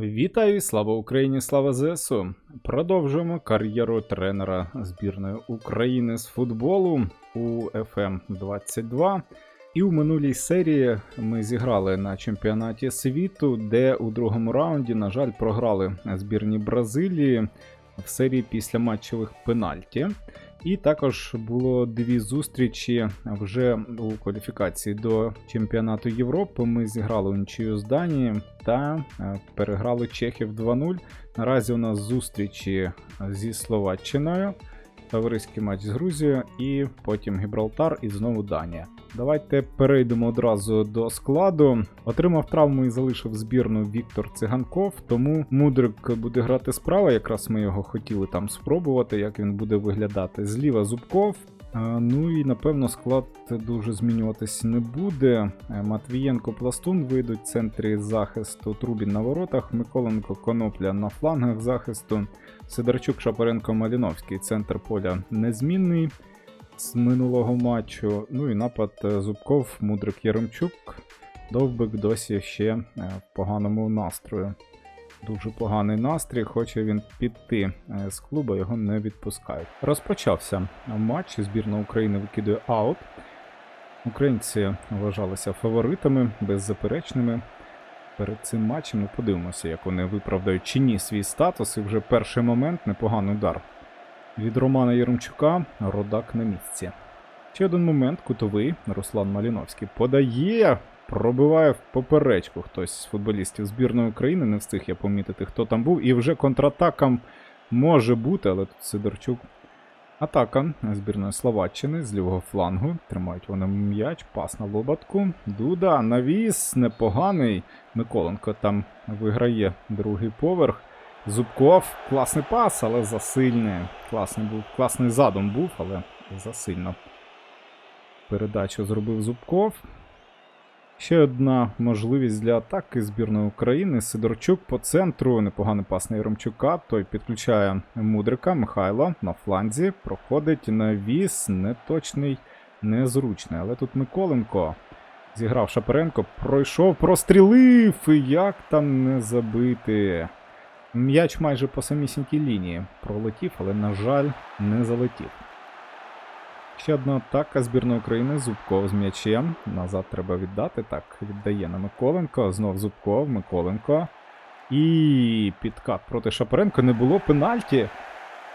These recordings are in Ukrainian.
Вітаю, слава Україні, слава ЗСУ. Продовжуємо кар'єру тренера збірної України з футболу у FM 22. І у минулій серії ми зіграли на чемпіонаті світу, де у другому раунді, на жаль, програли збірні Бразилії в серії після матчевих пенальті. І також було дві зустрічі вже у кваліфікації до чемпіонату Європи. Ми зіграли нічию з Данії та е, переграли Чехів 2-0. Наразі у нас зустрічі зі Словаччиною, товариський матч з Грузією, і потім Гібралтар і знову Данія. Давайте перейдемо одразу до складу. Отримав травму і залишив збірну Віктор Циганков, тому Мудрик буде грати справа. Якраз ми його хотіли там спробувати, як він буде виглядати. Зліва Зубков. Ну і напевно склад дуже змінюватись не буде. Е, Матвієнко Пластун вийдуть в центрі захисту Трубін на воротах, Миколенко Конопля на флангах захисту, Сидорчук Шапаренко Маліновський. Центр поля незмінний з минулого матчу. Ну і напад е, Зубков, Мудрик Яремчук. Довбик досі ще е, в поганому настрою. Дуже поганий настрій, хоче він піти е, з клубу, його не відпускають. Розпочався матч. Збірна України викидує аут. Українці вважалися фаворитами, беззаперечними. Перед цим матчем ми подивимося, як вони виправдають чи ні свій статус. І вже перший момент непоганий удар. Від Романа Єремчука Родак на місці. Ще один момент, кутовий. Руслан Маліновський подає, пробиває в поперечку хтось з футболістів збірної України. Не встиг я помітити, хто там був. І вже контратакам може бути, але тут Сидорчук. Атака збірної Словаччини з лівого флангу. Тримають вони м'яч, пас на лобатку. Дуда, навіс, непоганий. Миколенко там виграє другий поверх. Зубков, класний пас, але засильний. Класний був, класний задум був, але засильно. Передачу зробив Зубков. Ще одна можливість для атаки збірної України. Сидорчук по центру. Непоганий пас на Яремчука. Той підключає Мудрика Михайла на фланзі. Проходить навіс, неточний, незручний. Але тут Миколенко зіграв Шапаренко, пройшов, прострілив. І як там не забити? М'яч майже по самісінькій лінії пролетів, але, на жаль, не залетів. Ще одна атака збірної України. Зубков з м'ячем. Назад треба віддати. Так, віддає на Миколенко. Знов Зубков, Миколенко. І підкат проти Шапаренко. Не було пенальті.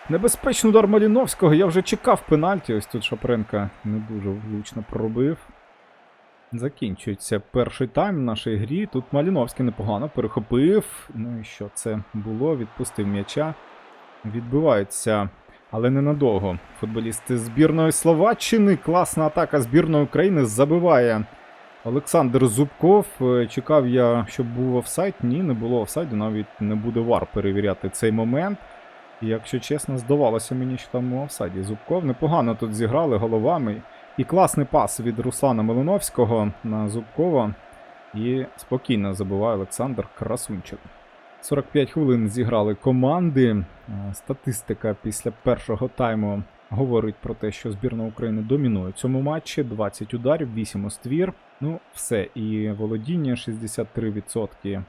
Небезпечний удар Маліновського. Я вже чекав пенальті. Ось тут Шапаренко не дуже влучно пробив. Закінчується перший тайм в нашій грі. Тут Маліновський непогано перехопив. Ну і що це було? Відпустив м'яча. Відбиваються, але ненадовго. Футболісти збірної Словаччини. Класна атака збірної України забиває Олександр Зубков. Е, Чекав я, щоб був офсайд. Ні, не було офсайду. Навіть не буде вар перевіряти цей момент. І, якщо чесно, здавалося мені, що там у офсайді Зубков. Непогано тут зіграли головами. І класний пас від Руслана Малиновського на Зубкова. І спокійно забиває Олександр Красунчик. 45 хвилин зіграли команди. Е, Статистика після першого тайму говорить про те, що збірна України домінує в цьому матчі. 20 ударів, 8 оствір. Ну, все. І володіння 63%.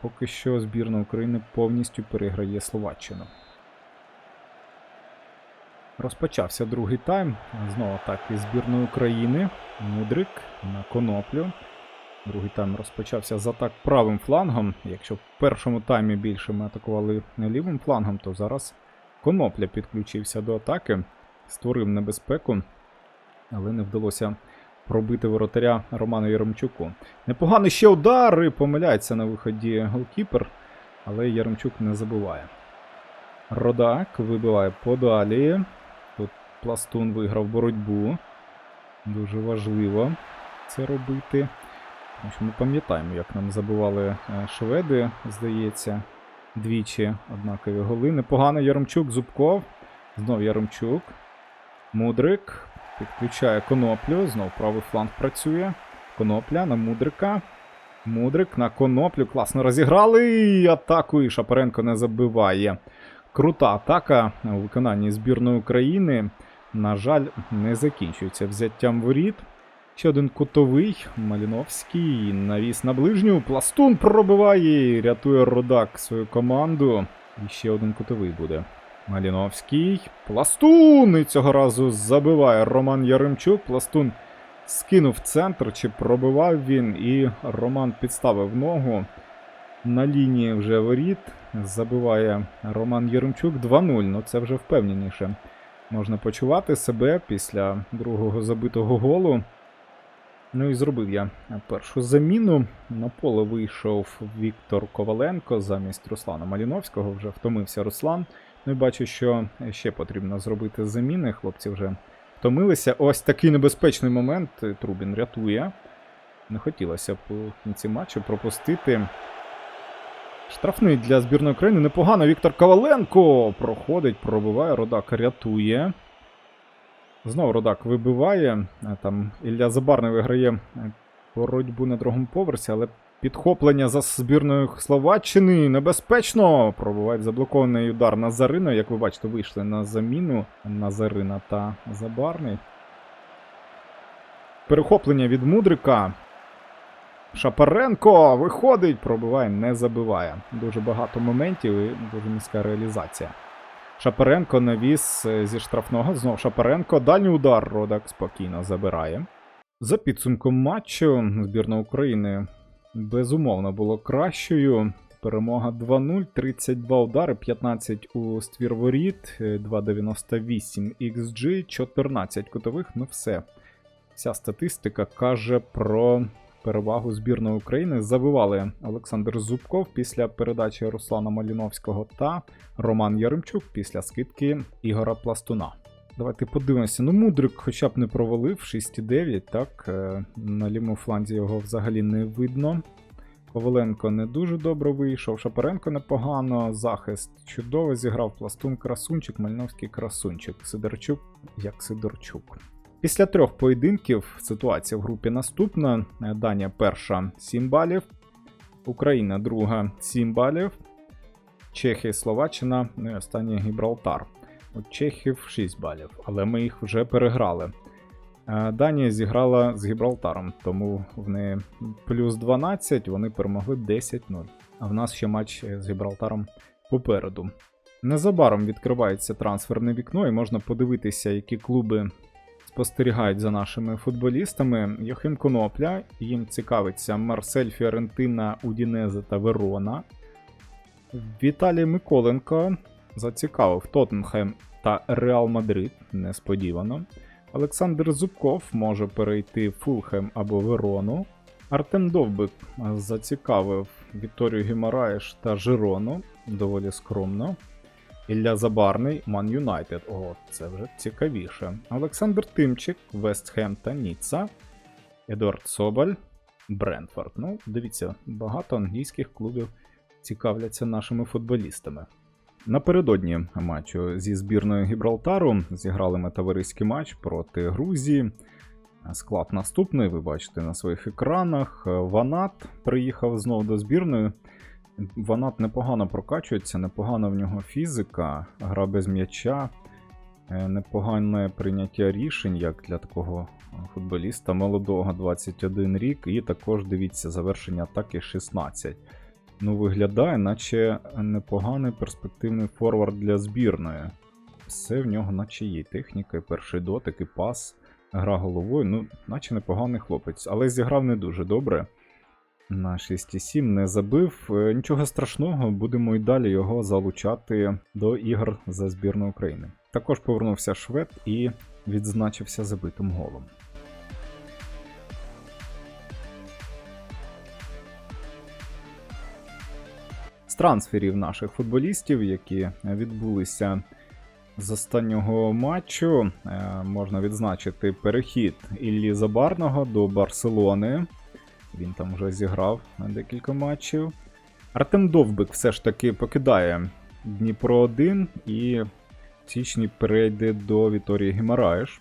Поки що збірна України повністю переграє Словаччину. Розпочався другий тайм. Знову атаки збірної України. Мудрик на коноплю. Другий тайм розпочався з атак правим флангом. Якщо в першому таймі більше ми атакували лівим флангом, то зараз конопля підключився до атаки, створив небезпеку, але не вдалося пробити воротаря Роману Яремчуку. Непоганий ще удар і помиляється на виході голкіпер, але Яремчук не забуває. Родак вибиває подалі. Пластун виграв боротьбу. Дуже важливо це робити. Тому що ми пам'ятаємо, як нам забивали е, шведи, здається, двічі однакові голи. Непогано Яремчук, Зубков. Знов Яремчук. Мудрик. Підключає коноплю. Знов правий фланг працює. Конопля на Мудрика. Мудрик на коноплю. Класно розіграли. І атаку і Шапаренко не забиває. Крута атака у виконанні збірної України. На жаль, не закінчується взяттям воріт. Ще один кутовий. Маліновський. Навіс на ближню. Пластун пробиває. Рятує Родак свою команду. І ще один кутовий буде. Маліновський. Пластун! І цього разу забиває Роман Яремчук. Пластун скинув центр, чи пробивав він, і Роман підставив ногу. На лінії вже воріт. Забиває Роман Яремчук 2-0. Ну це вже впевненіше. Можна почувати себе після другого забитого голу. Ну і зробив я першу заміну. На поле вийшов Віктор Коваленко замість Руслана Маліновського. Вже втомився Руслан. Ну і бачу, що ще потрібно зробити заміни. Хлопці вже втомилися. Ось такий небезпечний момент. Трубін рятує. Не хотілося б у кінці матчу пропустити. Штрафний для збірної України. Непогано. Віктор Коваленко проходить, пробиває. Родак рятує. Знову Родак вибиває. Е, Там Ілля Забарний виграє е, боротьбу на другому поверсі, але підхоплення за збірною Словаччини небезпечно. Пробиває заблокований удар Назарина. Як ви бачите, вийшли на заміну Назарина та Забарний. Перехоплення від Мудрика. Шапаренко виходить, пробиває, не забиває. Дуже багато моментів і дуже низька реалізація. Шапаренко навіс е, зі штрафного. Знов Шапаренко. Дальній удар Родак спокійно забирає. За підсумком матчу збірна України безумовно було кращою. Перемога 2-0, 32 удари, 15 у ствір воріт, е, 2,98 XG, 14 кутових. Ну все. Вся статистика каже про перевагу збірної України. Забивали Олександр Зубков після передачі Руслана Маліновського та Роман Яремчук після скидки Ігора Пластуна. Давайте подивимося. Ну, Мудрик хоча б не провалив 6,9, так. е, На лівому фланзі його взагалі не видно. Коваленко не дуже добре вийшов, Шапаренко непогано, захист чудово зіграв Пластун Красунчик, Мальновський Красунчик, Сидорчук як Сидорчук. Після трьох поєдинків ситуація в групі наступна. Е, Данія перша 7 балів, Україна друга 7 балів, Чехія, Словаччина, ну і останній Гібралтар. У Чехів 6 балів, але ми їх вже переграли. Е, Данія зіграла з Гібралтаром, тому в неї плюс 12, вони перемогли 10-0. А в нас ще матч е, з Гібралтаром попереду. Незабаром відкривається трансферне вікно, і можна подивитися, які клуби спостерігають за нашими футболістами. Йохим Конопля, їм цікавиться Марсель Фіорентина, Удінезе та Верона. Віталій Миколенко зацікавив Тоттенхем та Реал Мадрид, несподівано. Олександр Зубков може перейти в Фулхем або Верону. Артем Довбик зацікавив Вікторію Гімараєш та Жирону, доволі скромно. Ілля Забарний, Ман Юнайтед. О, це вже цікавіше. Олександр Тимчик, Вестхем та Ніцца. Едуард Соболь, Брентфорд. Ну, дивіться, багато англійських клубів цікавляться нашими футболістами. Напередодні матчу зі збірною Гібралтару зіграли ми товариський матч проти Грузії. Склад наступний, ви бачите на своїх екранах. Ванат приїхав знову до збірної. Ванат непогано прокачується, непогана в нього фізика, гра без м'яча, е, непогане прийняття рішень, як для такого футболіста молодого 21 рік, і також дивіться завершення атаки 16. Ну, виглядає, наче непоганий перспективний форвард для збірної. Все в нього, наче є. Техніка, і перший дотик, і пас, гра головою. Ну, наче непоганий хлопець, але зіграв не дуже добре. На 6,7 не забив. Е, Нічого страшного, будемо і далі його залучати до ігор за збірну України. Також повернувся швед і відзначився забитим голом. З трансферів наших футболістів, які відбулися з останнього матчу, е, можна відзначити перехід Іллі Забарного до Барселони. Він там вже зіграв декілька матчів. Артем Довбик все ж таки покидає Дніпро 1 і в січні перейде до Віторії Гімараєш.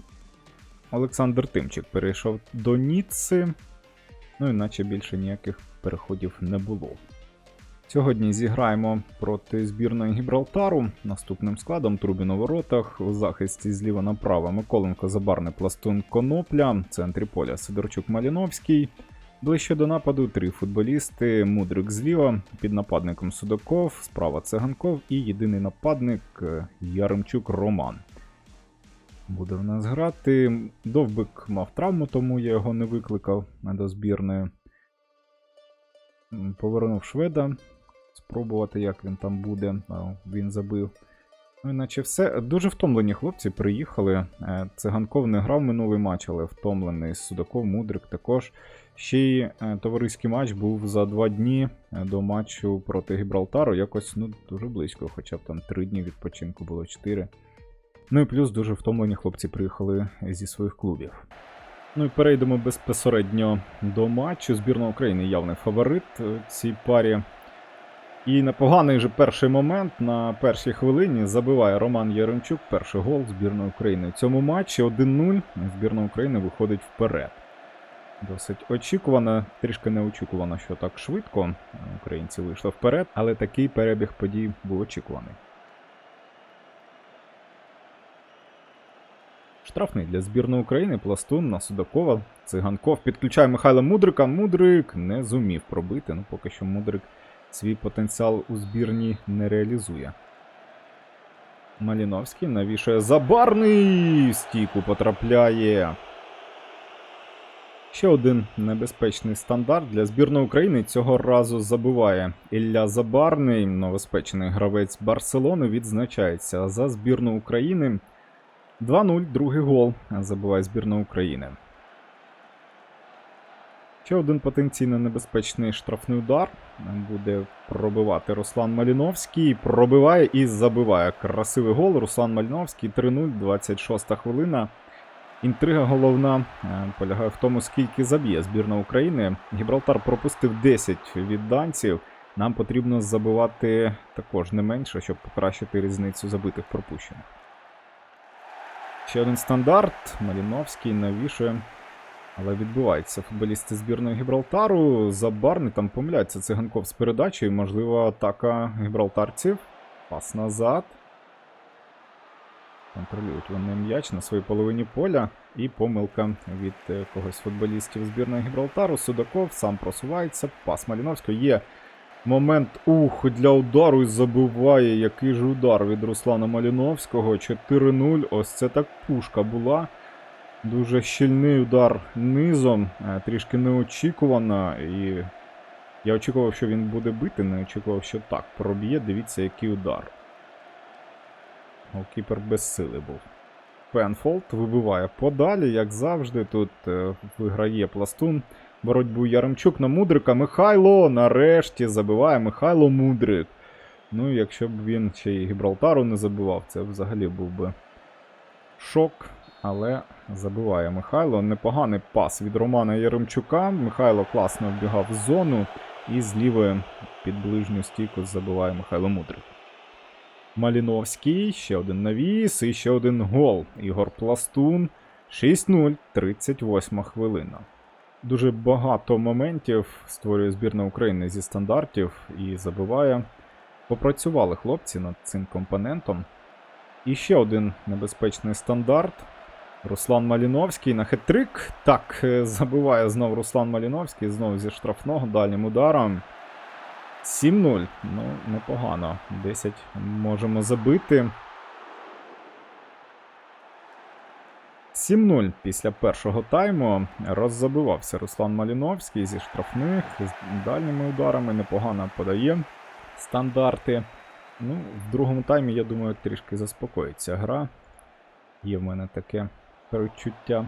Олександр Тимчик перейшов до Ніцци. Ну, іначе більше ніяких переходів не було. Сьогодні зіграємо проти збірної Гібралтару. Наступним складом Трубін у воротах. У захисті зліва направо Миколенко Забарний Пластун Конопля. В центрі поля Сидорчук Маліновський. Ближче до нападу три футболісти. Мудрик зліва, під нападником Судаков, справа Циганков і єдиний нападник е, Яремчук Роман. Буде в нас грати. Довбик мав травму, тому я його не викликав до збірної. Повернув шведа. Спробувати, як він там буде. Він забив. Ну, іначе все. Дуже втомлені хлопці приїхали. Е, Циганков не грав минулий матч, але втомлений. Судаков, Мудрик також. Ще й е, товариський матч був за два дні е, до матчу проти Гібралтару. Якось ну, дуже близько, хоча б там три дні відпочинку було чотири. Ну і плюс дуже втомлені хлопці приїхали зі своїх клубів. Ну і перейдемо безпосередньо до матчу. Збірна України явний фаворит цій парі. І непоганий же перший момент на першій хвилині забиває Роман Яремчук перший гол збірної України. В цьому матчі 1-0 збірна України виходить вперед. Досить очікувано, трішки неочікувано, що так швидко українці вийшли вперед, але такий перебіг подій був очікуваний. Штрафний для збірної України пластун на Судакова. Циганков підключає Михайла Мудрика. Мудрик не зумів пробити. Ну поки що Мудрик свій потенціал у збірні не реалізує. Маліновський навішує забарний. Стійку потрапляє. Ще один небезпечний стандарт для збірної України. Цього разу забиває Ілля Забарний, новоспечений гравець Барселони, відзначається за збірну України. 2-0, другий гол забиває збірна України. Ще один потенційно небезпечний штрафний удар. Буде пробивати Руслан Маліновський. Пробиває і забиває. Красивий гол. Руслан Маліновський 3-0, 26 хвилина. Інтрига головна е, полягає в тому, скільки заб'є збірна України. Гібралтар пропустив 10 від данців. Нам потрібно забивати також не менше, щоб покращити різницю забитих пропущених. Ще один стандарт. Маліновський навішує. Але відбувається футболісти збірної Гібралтару. Забарний там помиляється циганков з передачею. Можливо, атака гібралтарців. Пас назад. Контролюють вони м'яч на своїй половині поля. І помилка від е, когось футболістів збірної Гібралтару. Судаков сам просувається. Пас Маліновського є. Момент ух для удару і забиває. Який же удар від Руслана Маліновського. 4-0. Ось це так пушка була. Дуже щільний удар низом. е, Трішки неочікувано. І я очікував, що він буде бити, не очікував, що так проб'є. Дивіться, який удар. Голкіпер без сили був. Пенфолд вибиває подалі, як завжди. Тут е, виграє пластун. Боротьбу Яремчук на Мудрика. Михайло нарешті забиває Михайло Мудрик. Ну, якщо б він ще й Гібралтару не забивав, це взагалі був би шок. Але забиває Михайло. Непоганий пас від Романа Яремчука. Михайло класно вбігав в зону. І з під ближню стійку забиває Михайло Мудрик. Маліновський, ще один навіс і ще один гол. Ігор Пластун. 6-0, 38 хвилина. Дуже багато моментів створює збірна України зі стандартів і забиває. Попрацювали хлопці над цим компонентом. І ще один небезпечний стандарт. Руслан Маліновський на хитрик. Так, е, забиває знов Руслан Маліновський, знову зі штрафного дальнім ударом. 7-0. Ну, непогано. 10 можемо забити. 7-0 після першого тайму роззабивався Руслан Маліновський зі штрафних, з дальніми ударами непогано подає стандарти. Ну, в другому таймі, я думаю, трішки заспокоїться гра. Є в мене таке перечуття.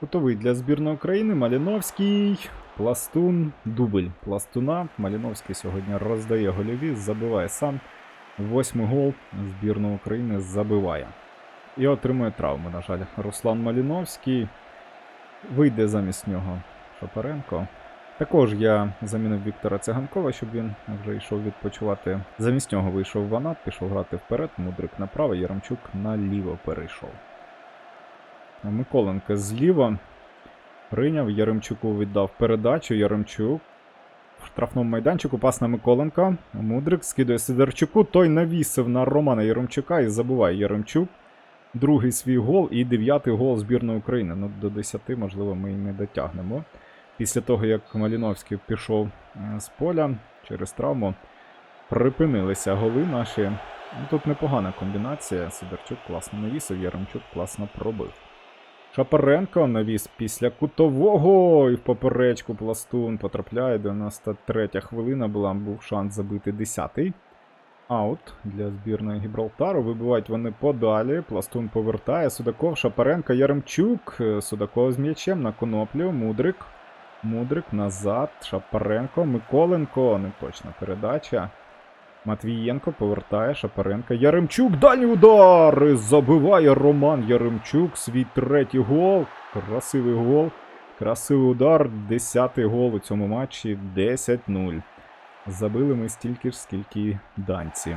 Готовий для збірної України Маліновський. Пластун, дубль Пластуна. Маліновський сьогодні роздає гольові, забиває сам. Восьмий гол збірної України забиває. І отримує травму, на жаль. Руслан Маліновський. Вийде замість нього Шапаренко. Також я замінив Віктора Циганкова, щоб він вже йшов відпочивати. Замість нього вийшов Ванат, пішов грати вперед, Мудрик направо, Яремчук наліво перейшов. Миколенко зліва. Прийняв, Яремчуку віддав передачу. Яремчук в штрафному майданчику. Пас на Миколенка. Мудрик скидує Сидорчуку. Той навісив на Романа Яремчука і забуває Яремчук. Другий свій гол і дев'ятий гол збірної України. Ну, до 10, можливо, ми і не дотягнемо. Після того, як Маліновський пішов е, з поля через травму, припинилися голи наші. Ну, Тут непогана комбінація. Сидорчук класно навісив, Яремчук класно пробив. Шапаренко навіс після кутового і в поперечку пластун потрапляє. 93 хвилина була, був шанс забити 10-й. Аут для збірної Гібралтару. Вибивають вони подалі. Пластун повертає. Судаков, Шапаренко, Яремчук. Судаков з м'ячем на коноплю. Мудрик. Мудрик назад. Шапаренко. Миколенко. Неточна передача. Матвієнко повертає Шапаренка. Яремчук. Дальній удар! Забиває Роман Яремчук. Свій третій гол. Красивий гол. Красивий удар. Десятий гол у цьому матчі. 10-0. Забили ми стільки ж, скільки данці.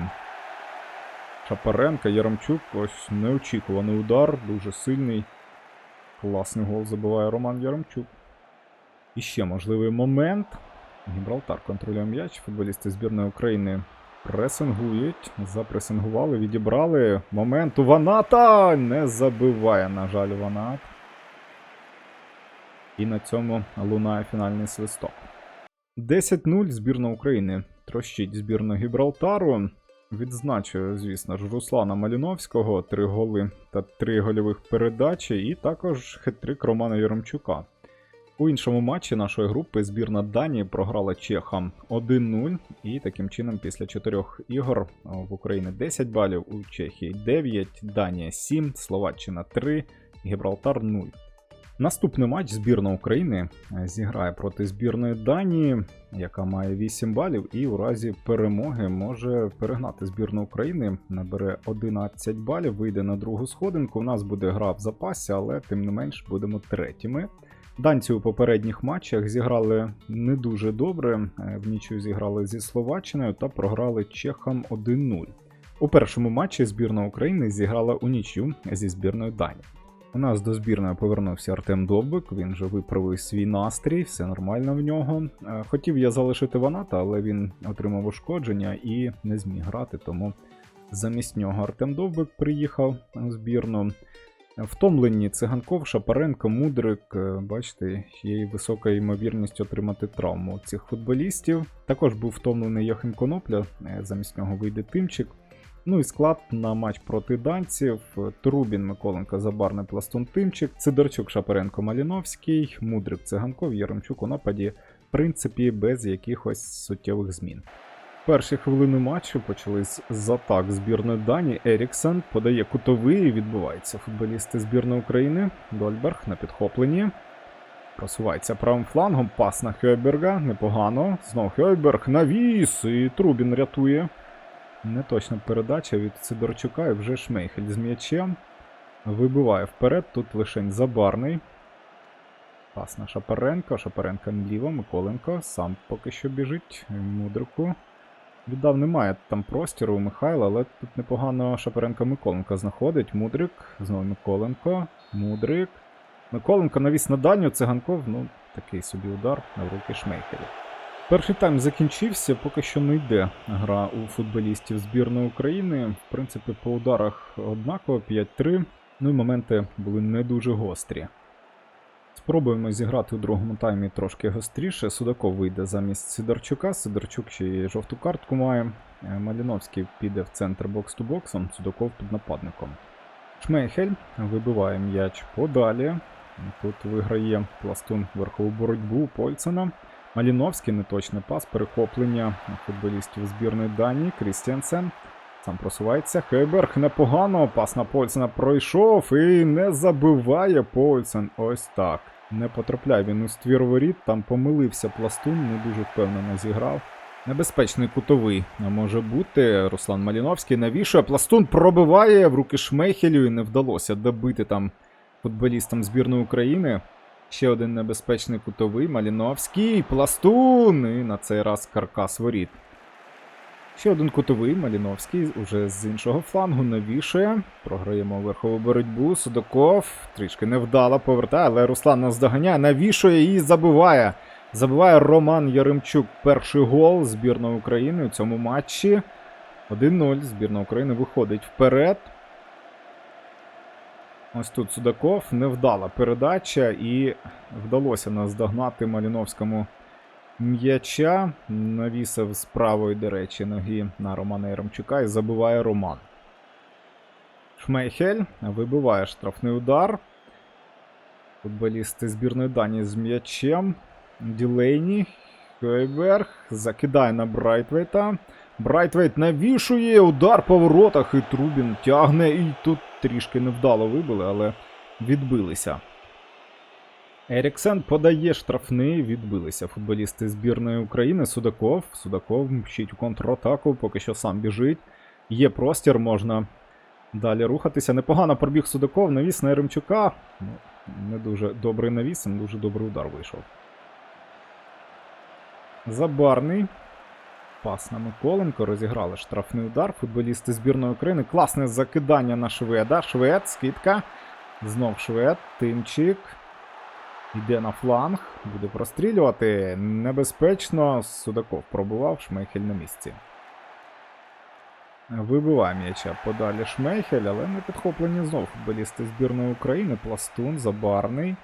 Шапаренка, Яремчук. Ось неочікуваний удар. Дуже сильний. Класний гол забиває Роман Яремчук. І ще можливий момент. Гібралтар контролює м'яч. Футболісти збірної України пресингують. Запресингували, відібрали. Момент у Ваната! Не забиває, на жаль, Ванат. І на цьому лунає фінальний свисток. 10-0 збірна України. Трощить збірну Гібралтару. Відзначую, звісно ж, Руслана Маліновського, три голи та три гольових передачі, і також хитрик Романа Яремчука. У іншому матчі нашої групи збірна Данії програла Чехам 1-0, і таким чином після чотирьох ігор в Україні 10 балів, у Чехії 9, Данія 7, Словаччина 3, Гібралтар 0. Наступний матч збірна України е, зіграє проти збірної Данії, яка має 8 балів, і у разі перемоги може перегнати збірну України, набере 11 балів, вийде на другу сходинку. У нас буде гра в запасі, але тим не менш будемо третіми. Данці у попередніх матчах зіграли не дуже добре. е, В нічю зіграли зі Словаччиною та програли Чехам 1-0. У першому матчі збірна України зіграла у нічю зі збірною Данії. У нас до збірної повернувся Артем Довбик, він же виправив свій настрій, все нормально в нього. Е, Хотів я залишити Ваната, але він отримав ушкодження і не зміг грати, тому замість нього Артем Довбик приїхав в збірну. Втомлені циганков, Шапаренко, Мудрик. е, Бачите, є висока ймовірність отримати травму цих футболістів. Також був втомлений Йохим Конопля, е, замість нього вийде Тимчик. Ну і склад на матч проти данців: Трубін, Миколенко, Забарний, Пластун, Тимчик, Сидорчук, Шапаренко, Маліновський, Мудрик, Циганков, Яремчук у нападі, в принципі, без якихось суттєвих змін. Перші хвилини матчу почались з атак збірної Дані. Еріксен подає кутовий відбувається. Футболісти збірної України. Дольберг на підхопленні. Просувається правим флангом. Пас на Хьойберга. Непогано. Знов Хьойберг навіс. І Трубін рятує. Неточна передача від Сидорчука і вже Шмейхель з м'ячем. Вибиває вперед. Тут лишень забарний. Пас на Шапаренко. Шапаренко наліво. Миколенко. Сам поки що біжить. Мудрику. Віддав немає там простіру у Михайла, але тут непогано Шапаренко Миколенко знаходить. Мудрик. Знову Миколенко. Мудрик. Миколенко навіс на дальню. Циганков. Ну, такий собі удар на руки Шмейхеля. Перший тайм закінчився, поки що не йде гра у футболістів збірної України. В принципі, по ударах однаково 5-3. Ну і моменти були не дуже гострі. Спробуємо зіграти у другому таймі трошки гостріше. Судаков вийде замість Сидорчука. Сидорчук ще й жовту картку має. Е, Маліновський піде в центр бокс-ту-боксом, Судаков під нападником. Шмейхель вибиває м'яч подалі. Тут виграє пластун верхову боротьбу Польцена. Маліновський неточний пас, перехоплення футболістів збірної Данії. Крістіансен сам просувається. Хейберг непогано. Пас на Польсена пройшов і не забиває Польсен. Ось так. Не потрапляє він у ствір воріт, там помилився пластун, не дуже впевнено зіграв. Небезпечний кутовий може бути. Руслан Маліновський навішує. Пластун пробиває в руки Шмейхелю і не вдалося добити там футболістам збірної України. Ще один небезпечний кутовий. Маліновський. Пластун. І на цей раз каркас воріт. Ще один кутовий Маліновський уже з іншого флангу навішує. Програємо верхову боротьбу. Судаков трішки невдало повертає, але Руслан нас доганяє, навішує і забиває. Забиває Роман Яремчук перший гол збірної України у цьому матчі. 1-0. Збірна України виходить вперед. Ось тут Судаков. Невдала передача і вдалося наздогнати Маліновському м'яча. Навісив з правої, до речі, ноги на Романа Яремчука і забиває Роман. Шмейхель вибиває штрафний удар. Футболісти збірної Данії з м'ячем. Ділейні. Хойберг закидає на Брайтвейта. Брайтвейт навішує удар по воротах, і Трубін тягне. І тут трішки невдало вибили, але відбилися. Еріксен подає штрафний, відбилися футболісти збірної України. Судаков. Судаков мчить у контратаку, поки що сам біжить. Є простір, можна далі рухатися. Непогано пробіг Судаков, навіс на Еремчука. Ну, не дуже добрий навіс, не дуже добрий удар вийшов. Забарний. Пас на Миколенко. Розіграли штрафний удар. Футболісти збірної України. Класне закидання на шведа. Швед, скидка. Знов швед. Тимчик. Йде на фланг. Буде прострілювати. Небезпечно. Судаков пробував. Шмейхель на місці. Вибиває м'яча подалі Шмейхель, але не підхоплені знов футболісти збірної України. Пластун, Забарний.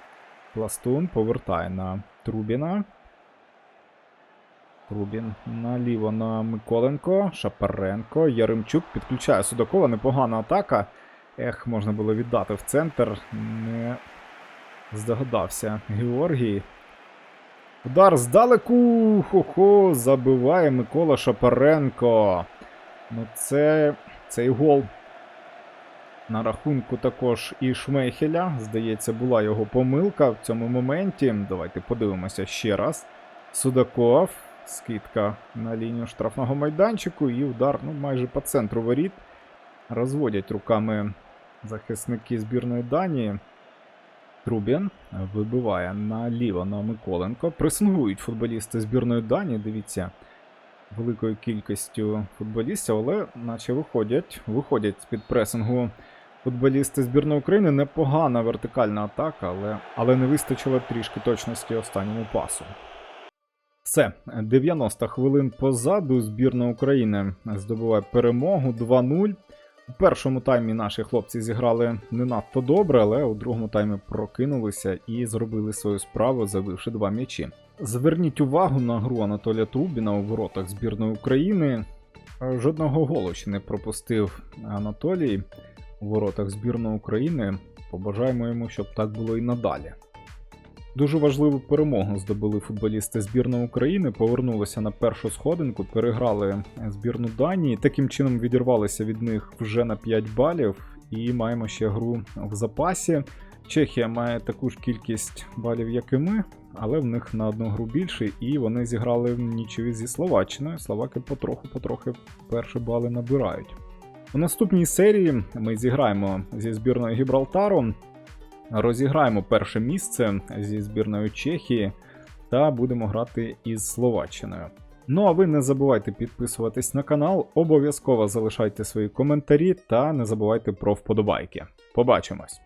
Пластун повертає на Трубіна. Трубін наліво на Миколенко, Шапаренко, Яремчук підключає Судакова. Непогана атака. Ех, можна було віддати в центр. Не здогадався Георгій. Удар здалеку. Хо-хо, забиває Микола Шапаренко. Ну, це цей гол. На рахунку також і Шмейхеля. Здається, була його помилка в цьому моменті. Давайте подивимося ще раз. Судаков. Скидка на лінію штрафного майданчику і удар ну, майже по центру воріт. Розводять руками захисники збірної Данії. Трубін вибиває наліво на Миколенко. Пресингують футболісти збірної Данії. Дивіться, великою кількістю футболістів, але наче виходять. Виходять з-під пресингу футболісти збірної України. Непогана вертикальна атака, але, але не вистачило трішки точності останньому пасу. Все, 90 хвилин позаду збірна України здобуває перемогу 2-0. У першому таймі наші хлопці зіграли не надто добре, але у другому таймі прокинулися і зробили свою справу, забивши два м'ячі. Зверніть увагу на гру Анатолія Трубіна у воротах збірної України. Жодного голу ще не пропустив Анатолій у воротах збірної України. Побажаємо йому, щоб так було і надалі. Дуже важливу перемогу здобули футболісти збірної України, повернулися на першу сходинку, переграли збірну Данії. Таким чином відірвалися від них вже на 5 балів і маємо ще гру в запасі. Чехія має таку ж кількість балів, як і ми, але в них на одну гру більше, і вони зіграли нічові зі Словаччиною. Словаки потроху-потрохи перші бали набирають. У наступній серії ми зіграємо зі збірною Гібралтару. Розіграємо перше місце зі збірною Чехії та будемо грати із Словаччиною. Ну а ви не забувайте підписуватись на канал, обов'язково залишайте свої коментарі та не забувайте про вподобайки. Побачимось!